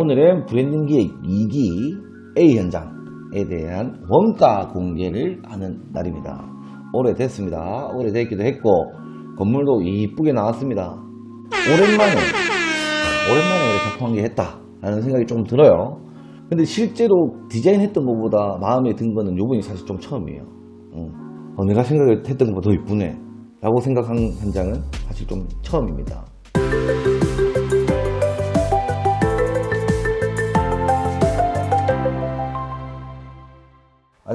오늘은 브랜딩 기획 2기 A 현장에 대한 원가 공개를 하는 날입니다. 오래됐습니다. 오래됐기도 했고 건물도 이쁘게 나왔습니다. 오랜만에 오랜만에 이렇게 작품 한개 했다 라는 생각이 좀 들어요. 근데 실제로 디자인했던 것보다 마음에 든 거는 요번이 사실 좀 처음이에요. 응. 어, 내가 생각했던 것보다 더 이쁘네 라고 생각한 현장은 사실 좀 처음입니다.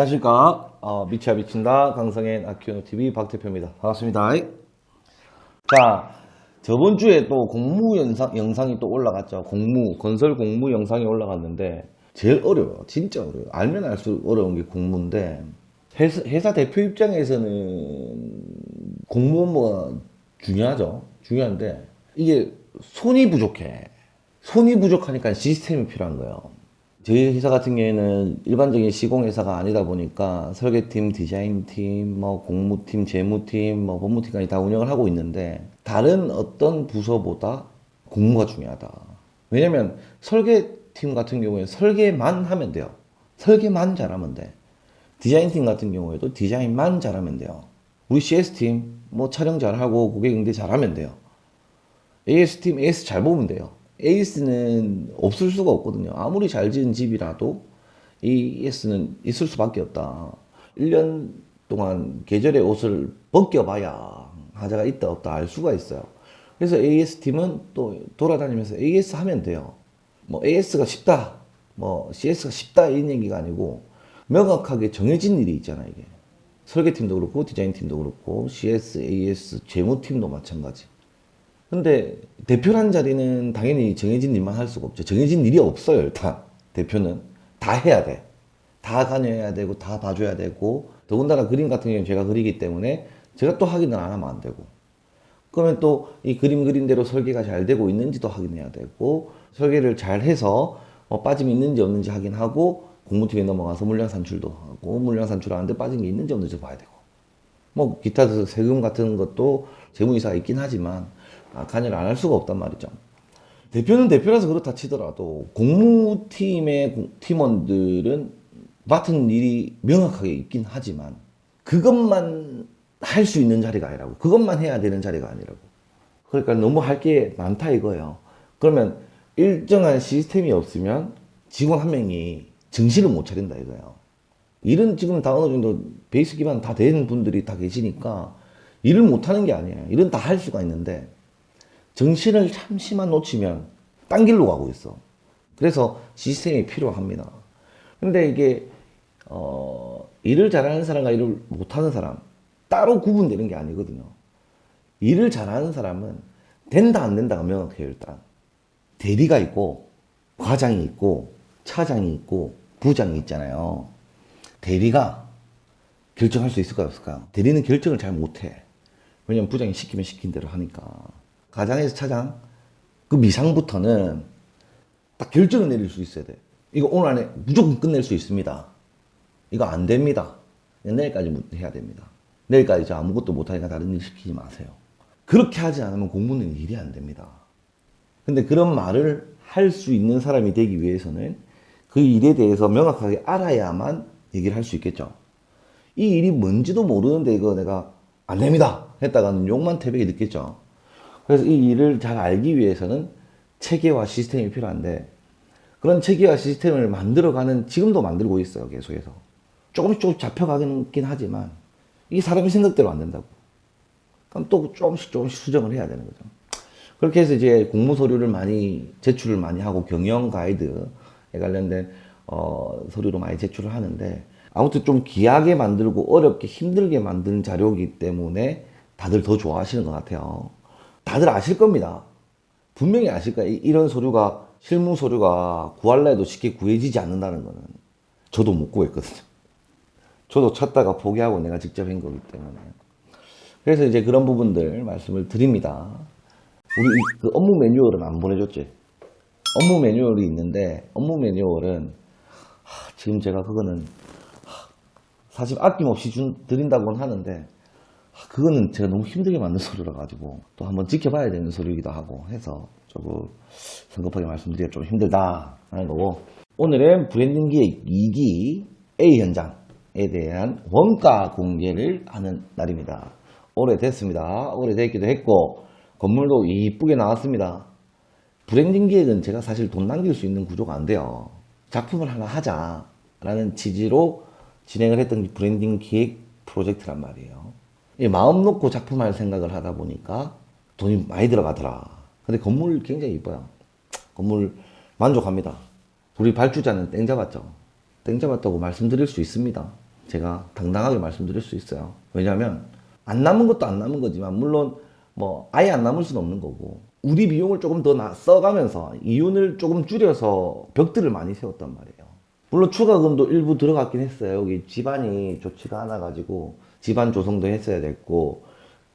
안녕하십니까. 어, 미치야 미친다. 강성현 아키오노TV 박대표입니다. 반갑습니다. 자, 저번 주에 또 공무 영상, 영상이 또 올라갔죠. 공무, 건설 공무 영상이 올라갔는데, 제일 어려워요. 진짜 어려워요. 알면 알수록 어려운 게 공무인데, 회사, 회사 대표 입장에서는 공무원뭐가 중요하죠. 중요한데, 이게 손이 부족해. 손이 부족하니까 시스템이 필요한 거예요. 저희 회사 같은 경우에는 일반적인 시공 회사가 아니다 보니까 설계팀, 디자인팀, 뭐 공무팀, 재무팀, 뭐 법무팀까지 다 운영을 하고 있는데 다른 어떤 부서보다 공무가 중요하다. 왜냐면 설계팀 같은 경우에 설계만 하면 돼요. 설계만 잘하면 돼. 디자인팀 같은 경우에도 디자인만 잘하면 돼요. 우리 CS팀 뭐 촬영 잘하고 고객 응대 잘하면 돼요. AS팀 AS 잘 보면 돼요. AS는 없을 수가 없거든요. 아무리 잘 지은 집이라도 AS는 있을 수밖에 없다. 1년 동안 계절의 옷을 벗겨봐야 하자가 있다 없다 알 수가 있어요. 그래서 AS팀은 또 돌아다니면서 AS 하면 돼요. 뭐 AS가 쉽다, 뭐 CS가 쉽다 이런 얘기가 아니고 명확하게 정해진 일이 있잖아 이게. 설계팀도 그렇고 디자인팀도 그렇고 CS, AS, 재무팀도 마찬가지. 근데 대표란 자리는 당연히 정해진 일만 할 수가 없죠. 정해진 일이 없어요, 일단. 대표는. 다 해야 돼. 다 관여해야 되고, 다 봐줘야 되고, 더군다나 그림 같은 경우는 제가 그리기 때문에 제가 또 확인을 안 하면 안 되고. 그러면 또 이 그림 그린 대로 설계가 잘 되고 있는지도 확인해야 되고, 설계를 잘 해서 뭐 빠짐이 있는지 없는지 확인하고, 공무팀에 넘어가서 물량 산출도 하고, 물량 산출하는데 빠진 게 있는지 없는지 봐야 되고. 뭐 기타 세금 같은 것도 재무이사가 있긴 하지만 아, 관여를 안 할 수가 없단 말이죠. 대표는 대표라서 그렇다 치더라도 공무팀의 공- 팀원들은 맡은 일이 명확하게 있긴 하지만 그것만 할 수 있는 자리가 아니라고 그것만 해야 되는 자리가 아니라고 그러니까 너무 할 게 많다 이거예요. 그러면 일정한 시스템이 없으면 직원 한 명이 정신을 못 차린다 이거예요. 일은 지금 다 어느 정도 베이스 기반 다 된 분들이 다 계시니까 일을 못 하는 게 아니에요. 일은 다 할 수가 있는데 정신을 잠시만 놓치면 딴 길로 가고 있어. 그래서 시스템이 필요합니다. 근데 이게 어, 일을 잘하는 사람과 일을 못하는 사람 따로 구분되는 게 아니거든요. 일을 잘하는 사람은 된다 안 된다가 명확해요 일단. 대리가 있고 과장이 있고 차장이 있고 부장이 있잖아요. 대리가 결정할 수 있을까요 없을까요? 대리는 결정을 잘 못해. 왜냐면 부장이 시키면 시킨 대로 하니까. 가장에서 차장 그 미상부터는 딱 결정을 내릴 수 있어야 돼. 이거 오늘 안에 무조건 끝낼 수 있습니다. 이거 안 됩니다. 내일까지 해야 됩니다. 내일까지 저 아무것도 못하니까 다른 일 시키지 마세요. 그렇게 하지 않으면 공부는 일이 안 됩니다. 근데 그런 말을 할 수 있는 사람이 되기 위해서는 그 일에 대해서 명확하게 알아야만 얘기를 할 수 있겠죠. 이 일이 뭔지도 모르는데 이거 내가 안 됩니다. 했다가는 욕만 태백이 듣겠죠. 그래서 이 일을 잘 알기 위해서는 체계와 시스템이 필요한데 그런 체계와 시스템을 만들어가는 지금도 만들고 있어요. 계속해서. 조금씩 조금씩 잡혀가긴 하지만 이게 사람이 생각대로 안 된다고. 그럼 또 조금씩 조금씩 수정을 해야 되는 거죠. 그렇게 해서 이제 공무 서류를 많이 제출을 많이 하고 경영 가이드에 관련된 어, 서류로 많이 제출을 하는데 아무튼 좀 귀하게 만들고 어렵게 힘들게 만든 자료이기 때문에 다들 더 좋아하시는 것 같아요. 다들 아실 겁니다. 분명히 아실 거예요. 이- 이런 서류가 실무 서류가 구할라 해도 쉽게 구해지지 않는다는 거는 저도 못 구했거든요. 저도 찾다가 포기하고 내가 직접 한 거기 때문에. 그래서 이제 그런 부분들 말씀을 드립니다. 우리 이그 업무 매뉴얼은 안 보내줬지? 업무 매뉴얼이 있는데 업무 매뉴얼은 하, 지금 제가 그거는 하, 사실 아낌없이 준, 드린다고는 하는데 하, 그거는 제가 너무 힘들게 만든 서류라 가지고 또 한번 지켜봐야 되는 서류이기도 하고 해서 조금 성급하게 말씀드리기가 좀 힘들다라는 거고 오늘은 브랜딩 기획 2기 A 현장에 대한 원가 공개를 하는 날입니다. 오래됐습니다. 오래됐기도 했고 건물도 이쁘게 나왔습니다. 브랜딩 기획은 제가 사실 돈 남길 수 있는 구조가 안 돼요. 작품을 하나 하자라는 취지로 진행을 했던 브랜딩 기획 프로젝트란 말이에요. 이 마음 놓고 작품할 생각을 하다 보니까 돈이 많이 들어가더라. 근데 건물 굉장히 이뻐요. 건물 만족합니다. 우리 발주자는 땡 잡았죠. 땡 잡았다고 말씀드릴 수 있습니다. 제가 당당하게 말씀드릴 수 있어요. 왜냐하면 안 남은 것도 안 남은 거지만 물론 뭐 아예 안 남을 수는 없는 거고 우리 비용을 조금 더 나- 써가면서 이윤을 조금 줄여서 벽들을 많이 세웠단 말이에요. 물론 추가금도 일부 들어갔긴 했어요. 여기 집안이 좋지가 않아 가지고 집안 조성도 했어야 됐고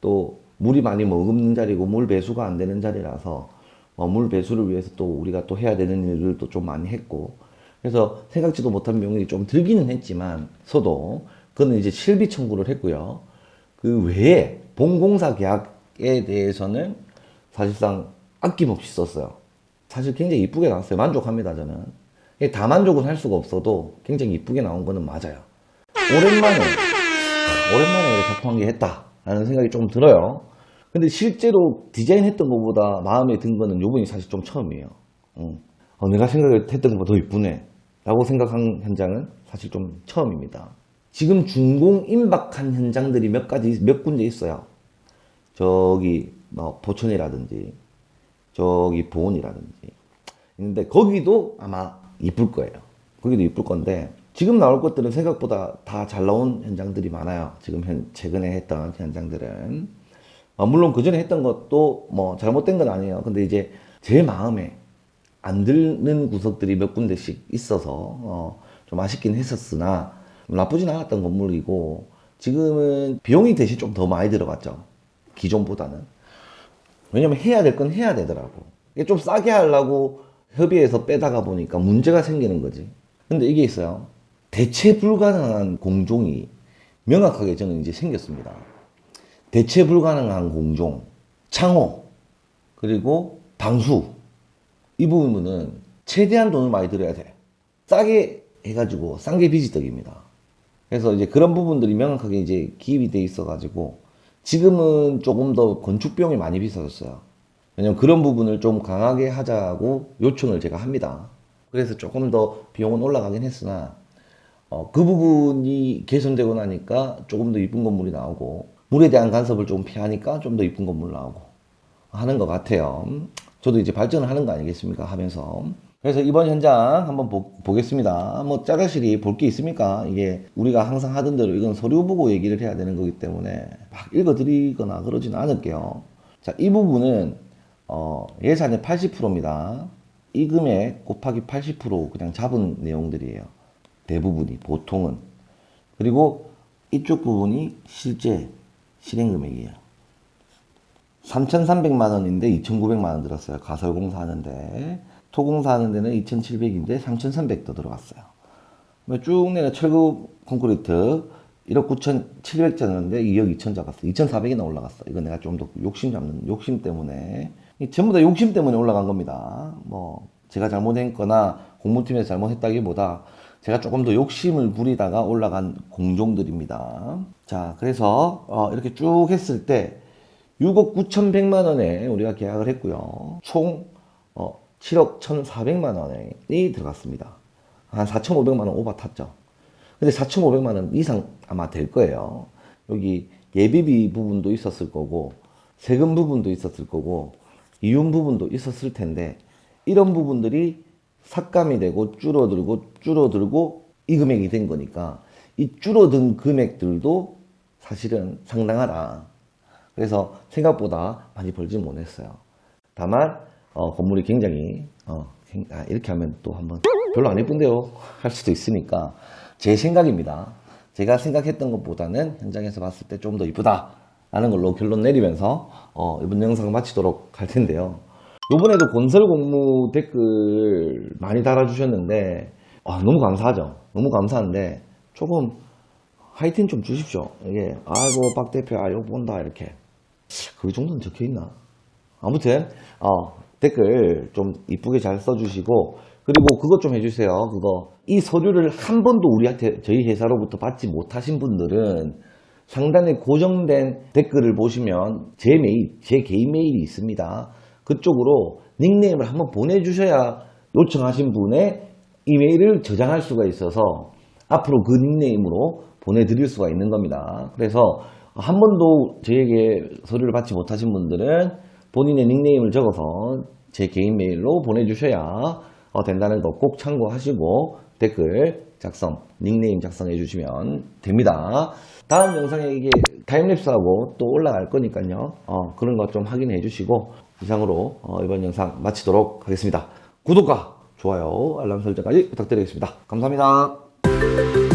또 물이 많이 머금는 자리고 물 배수가 안 되는 자리라서 어, 물 배수를 위해서 또 우리가 또 해야 되는 일들도 좀 많이 했고 그래서 생각지도 못한 비용이 좀 들기는 했지만 서도 그거는 이제 실비 청구를 했고요. 그 외에 본공사 계약에 대해서는 사실상 아낌없이 썼어요. 사실 굉장히 이쁘게 나왔어요. 만족합니다, 저는. 이게 다 만족은 할 수가 없어도 굉장히 이쁘게 나온 거는 맞아요. 오랜만에, 아, 오랜만에 작품 한개 했다라는 생각이 좀 들어요. 근데 실제로 디자인했던 것보다 마음에 든 거는 요번이 사실 좀 처음이에요. 응. 어, 내가 생각했던 것보다 더 이쁘네. 라고 생각한 현장은 사실 좀 처음입니다. 지금 준공 임박한 현장들이 몇 가지, 몇 군데 있어요. 저기, 뭐, 보천이라든지, 저기 보온이라든지. 있는데, 거기도 아마 이쁠 거예요. 거기도 이쁠 건데, 지금 나올 것들은 생각보다 다 잘 나온 현장들이 많아요. 지금 현, 최근에 했던 현장들은. 어, 물론 그 전에 했던 것도 뭐 잘못된 건 아니에요. 근데 이제 제 마음에 안 드는 구석들이 몇 군데씩 있어서 어, 좀 아쉽긴 했었으나 나쁘진 않았던 건물이고 지금은 비용이 대신 좀 더 많이 들어갔죠. 기존보다는. 왜냐면 해야 될 건 해야 되더라고. 이게 좀 싸게 하려고 협의해서 빼다가 보니까 문제가 생기는 거지. 근데 이게 있어요. 대체 불가능한 공종이 명확하게 저는 이제 생겼습니다. 대체 불가능한 공종, 창호, 그리고 방수. 이 부분은 최대한 돈을 많이 들여야 돼. 싸게 해가지고 싼 게 비지떡입니다. 그래서 이제 그런 부분들이 명확하게 이제 기입이 돼 있어가지고 지금은 조금 더 건축 비용이 많이 비싸졌어요. 왜냐면 그런 부분을 좀 강하게 하자고 요청을 제가 합니다. 그래서 조금 더 비용은 올라가긴 했으나 어, 그 부분이 개선되고 나니까 조금 더 이쁜 건물이 나오고 물에 대한 간섭을 좀 피하니까 좀 더 이쁜 건물 나오고 하는 것 같아요. 저도 이제 발전을 하는 거 아니겠습니까? 하면서. 그래서 이번 현장 한번 보, 겠습니다 뭐 짜가실이 볼 게 있습니까? 이게 우리가 항상 하던 대로 이건 서류 보고 얘기를 해야 되는 거기 때문에 막 읽어드리거나 그러지는 않을게요. 자, 이 부분은 어, 예산의 80%입니다. 이 금액 곱하기 80% 그냥 잡은 내용들이에요. 대부분이 보통은 그리고 이쪽 부분이 실제 실행 금액이에요. 3,300만 원인데 2,900만 원 들었어요. 가설공사 하는데 토공사 하는 데는 2,700인데 3,300도 들어갔어요. 뭐쭉 내려 철구 콘크리트 1억 9,700짜리인데 2억 2천 잡았어. 2,400이나 올라갔어. 이거 내가 좀 더 욕심 잡는 욕심 때문에 이 전부 다 욕심 때문에 올라간 겁니다. 뭐 제가 잘못했거나 공무팀에서 잘못했다기보다 제가 조금 더 욕심을 부리다가 올라간 공종들입니다. 자, 그래서 어, 이렇게 쭉 했을 때 6억 9,100만 원에 우리가 계약을 했고요. 총 어, 7억 1,400만 원이 들어갔습니다. 한 4,500만 원 오바 탔죠. 근데 4,500만 원 이상 아마 될 거예요. 여기 예비비 부분도 있었을 거고 세금 부분도 있었을 거고 이윤 부분도 있었을 텐데 이런 부분들이 삭감이 되고 줄어들고 줄어들고 이 금액이 된 거니까 이 줄어든 금액들도 사실은 상당하다. 그래서 생각보다 많이 벌지 못했어요. 다만 어, 건물이 굉장히 어, 굉- 아, 이렇게 하면 또 한번 별로 안 예쁜데요 할 수도 있으니까 제 생각입니다. 제가 생각했던 것보다는 현장에서 봤을 때 좀 더 이쁘다 라는 걸로 결론 내리면서 어, 이번 영상 마치도록 할 텐데요. 요번에도 건설 공무 댓글 많이 달아주셨는데 아, 너무 감사하죠. 너무 감사한데 조금 하이틴 좀 주십시오. 이게 아이고 박 대표 아 이거 본다 이렇게 그 정도는 적혀 있나? 아무튼 어, 댓글 좀 이쁘게 잘 써주시고 그리고 그것 좀 해주세요. 그거 이 서류를 한 번도 우리한테 저희 회사로부터 받지 못하신 분들은 상단에 고정된 댓글을 보시면 제 메일, 제 개인 메일이 있습니다. 그쪽으로 닉네임을 한번 보내주셔야 요청하신 분의 이메일을 저장할 수가 있어서 앞으로 그 닉네임으로 보내드릴 수가 있는 겁니다. 그래서 한 번도 저에게 서류를 받지 못하신 분들은 본인의 닉네임을 적어서 제 개인 메일로 보내주셔야 어, 된다는 거 꼭 참고하시고 댓글 작성, 닉네임 작성해 주시면 됩니다. 다음 영상에 이게 타임랩스하고 또 올라갈 거니까요. 어, 그런 것 좀 확인해 주시고 이상으로 어, 이번 영상 마치도록 하겠습니다. 구독과 좋아요, 알람 설정까지 부탁드리겠습니다. 감사합니다.